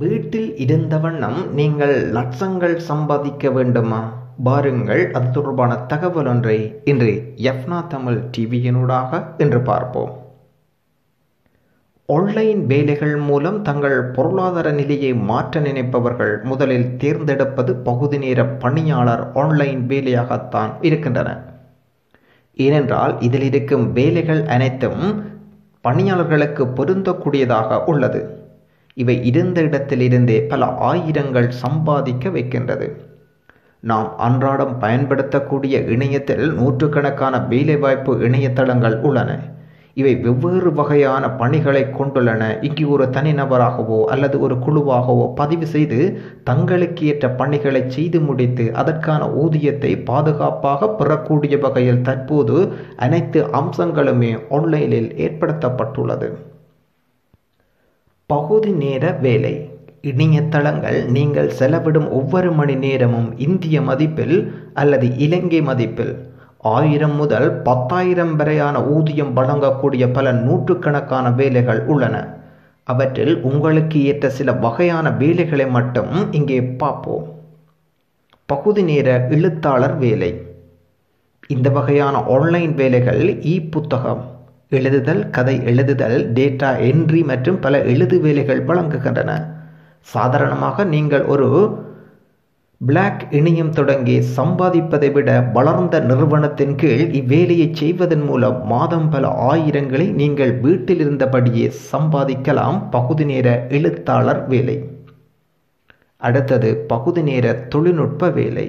வீட்டில் இருந்த வண்ணம் நீங்கள் லட்சங்கள் சம்பாதிக்க வேண்டுமா? பாருங்கள் அது தொடர்பான தகவல் ஒன்றை இன்று எஃப்னா தமிழ் டிவியினூடாக இன்று பார்ப்போம். ஆன்லைன் வேலைகள் மூலம் தங்கள் பொருளாதார நிலையை மாற்ற நினைப்பவர்கள் முதலில் தேர்ந்தெடுப்பது பகுதி நேர பணியாளர் ஆன்லைன் வேலையாகத்தான் இருக்கின்றன. ஏனென்றால் இதில் இருக்கும் வேலைகள் அனைத்தும் பணியாளர்களுக்கு பொருந்தக்கூடியதாக உள்ளது. இவை இருந்த இடத்திலிருந்தே பல ஆயிரங்கள் சம்பாதிக்க வைக்கின்றது. நாம் அன்றாடம் பயன்படுத்தக்கூடிய இணையத்தில் நூற்றுக்கணக்கான வேலைவாய்ப்பு இணையதளங்கள் உள்ளன. இவை வெவ்வேறு வகையான பணிகளை கொண்டுள்ளன. இங்கு ஒரு தனிநபராகவோ அல்லது ஒரு குழுவாகவோ பதிவு செய்து தங்களுக்கு ஏற்ற பணிகளை செய்து முடித்து அதற்கான ஊதியத்தை பாதுகாப்பாக பெறக்கூடிய வகையில் தற்போது அனைத்து அம்சங்களுமே ஆன்லைனில் ஏற்படுத்தப்பட்டுள்ளது. பகுதி நேர வேலை. இணையதளங்கள் நீங்கள் செலவிடும் ஒவ்வொரு மணி நேரமும் இந்திய மதிப்பில் அல்லது இலங்கை மதிப்பில். ஆயிரம் முதல் பத்தாயிரம் வரையான ஊதியம் வழங்கக்கூடிய பல நூற்றுக்கணக்கான வேலைகள் உள்ளன. அவற்றில் உங்களுக்கு ஏற்ற சில வகையான வேலைகளை மட்டும் இங்கே பார்ப்போம். பகுதி நேர எழுத்தாளர் வேலை. இந்த வகையான ஆன்லைன் வேலைகள் இ புத்தகம். எழுதுதல் கதை எழுதுதல் டேட்டா என்ட்ரி மற்றும் பல எழுது வேலைகள் வழங்குகின்றன. சாதாரணமாக நீங்கள் ஒரு பிளாக் இணையம் தொடங்கி சம்பாதிப்பதை விட வளர்ந்த நிறுவனத்தின் கீழ் இவ்வேலையை செய்வதன் மூலம் மாதம் பல ஆயிரங்களை நீங்கள் வீட்டில் இருந்தபடியே சம்பாதிக்கலாம். பகுதி நேர எழுத்தாளர் வேலை. அடுத்தது பகுதி நேர தொழில்நுட்ப வேலை.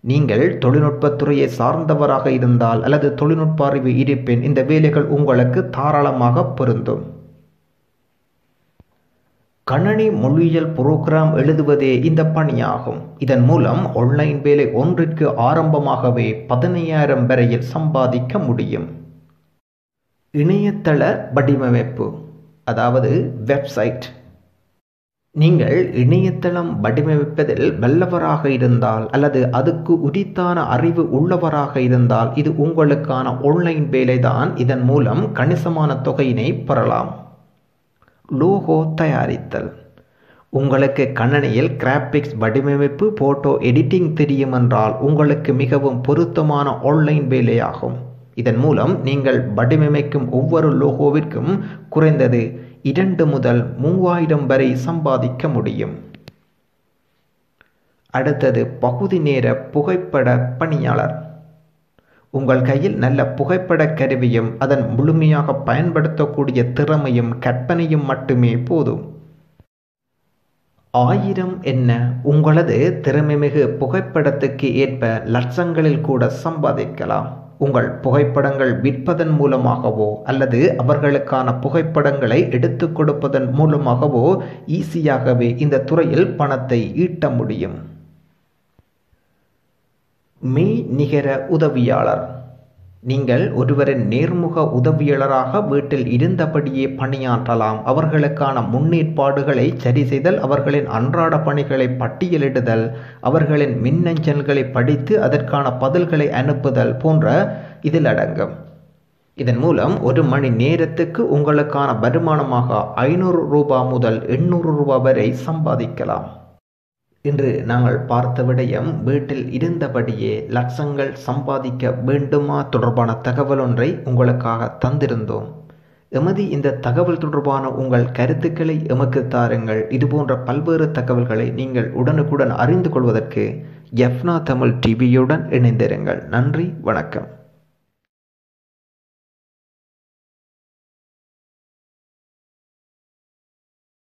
நீங்கள் தொழில்நுட்பத்துறையை சார்ந்தவராக இருந்தால் அல்லது தொழில்நுட்ப அறிவு இருப்பின் இந்த வேலைகள் உங்களுக்கு தாராளமாக பொருந்தும். கணனி மொழியியல் புரோகிராம் எழுதுவதே இந்த பணியாகும். இதன் மூலம் ஆன்லைன் வேலை ஒன்றிற்கு ஆரம்பமாகவே பதினையாயிரம் வரையில் சம்பாதிக்க முடியும். இணையதள வடிவமைப்பு அதாவது வெப்சைட் நீங்கள் இணையதளம் வடிவமைப்பதில் வல்லவராக இருந்தால் அல்லது அதுக்கு உரித்தான அறிவு உள்ளவராக இருந்தால் இது உங்களுக்கான ஆன்லைன் வேலைதான். இதன் மூலம் கணிசமான தொகையினை பெறலாம். லோகோ தயாரித்தல். உங்களுக்கு கணனியில் கிராபிக்ஸ் வடிவமைப்பு போட்டோ எடிட்டிங் தெரியும் என்றால் உங்களுக்கு மிகவும் பொருத்தமான ஆன்லைன் வேலையாகும். இதன் மூலம் நீங்கள் வடிவமைக்கும் ஒவ்வொரு லோகோவிற்கும் குறைந்தது இரண்டு முதல் மூவாயிரம் வரை சம்பாதிக்க முடியும். அடுத்தது பகுதி நேர புகைப்பட பணியாளர். உங்கள் கையில் நல்ல புகைப்பட கருவியும் அதன் முழுமையாக பயன்படுத்தக்கூடிய திறமையும் கற்பனையும் மட்டுமே போதும். ஆயிரம் என்ன? உங்களது திறமைமிகு புகைப்படத்துக்கு ஏற்ப லட்சங்களில் கூட சம்பாதிக்கலாம். உங்கள் புகைப்படங்கள் விற்பதன் மூலமாகவோ அல்லது அவர்களுக்கான புகைப்படங்களை எடுத்து கொடுப்பதன் மூலமாகவோ ஈஸியாகவே இந்த துறையில் பணத்தை ஈட்ட முடியும். மெய் நிகர உதவியாளர். நீங்கள் ஒருவரின் நேர்முக உதவியாளராக வீட்டில் இருந்தபடியே பணியாற்றலாம். அவர்களுக்கான முன்னேற்பாடுகளை சரி செய்தல் அவர்களின் அன்றாட பணிகளை பட்டியலிடுதல் அவர்களின் மின்னஞ்சல்களை படித்து அதற்கான பதில்களை அனுப்புதல் போன்ற இதில் அடங்கும் இதன் மூலம் ஒரு மணி நேரத்துக்கு உங்களுக்கான வருமானமாக ஐநூறு ரூபாய் முதல் எண்ணூறு ரூபாய் வரை சம்பாதிக்கலாம். இன்று நாங்கள் பார்த்த விடயம் வீட்டில் இருந்தபடியே லட்சங்கள் சம்பாதிக்க வேண்டுமா தொடர்பான தகவல் ஒன்றை உங்களுக்காக தந்திருந்தோம். எமது இந்த தகவல் தொடர்பான உங்கள் கருத்துக்களை எமக்கு தாருங்கள். இதுபோன்ற பல்வேறு தகவல்களை நீங்கள் உடனுக்குடன் அறிந்து கொள்வதற்கு எஃப்னா தமிழ் டிவியுடன் இணைந்திருங்கள். நன்றி வணக்கம்.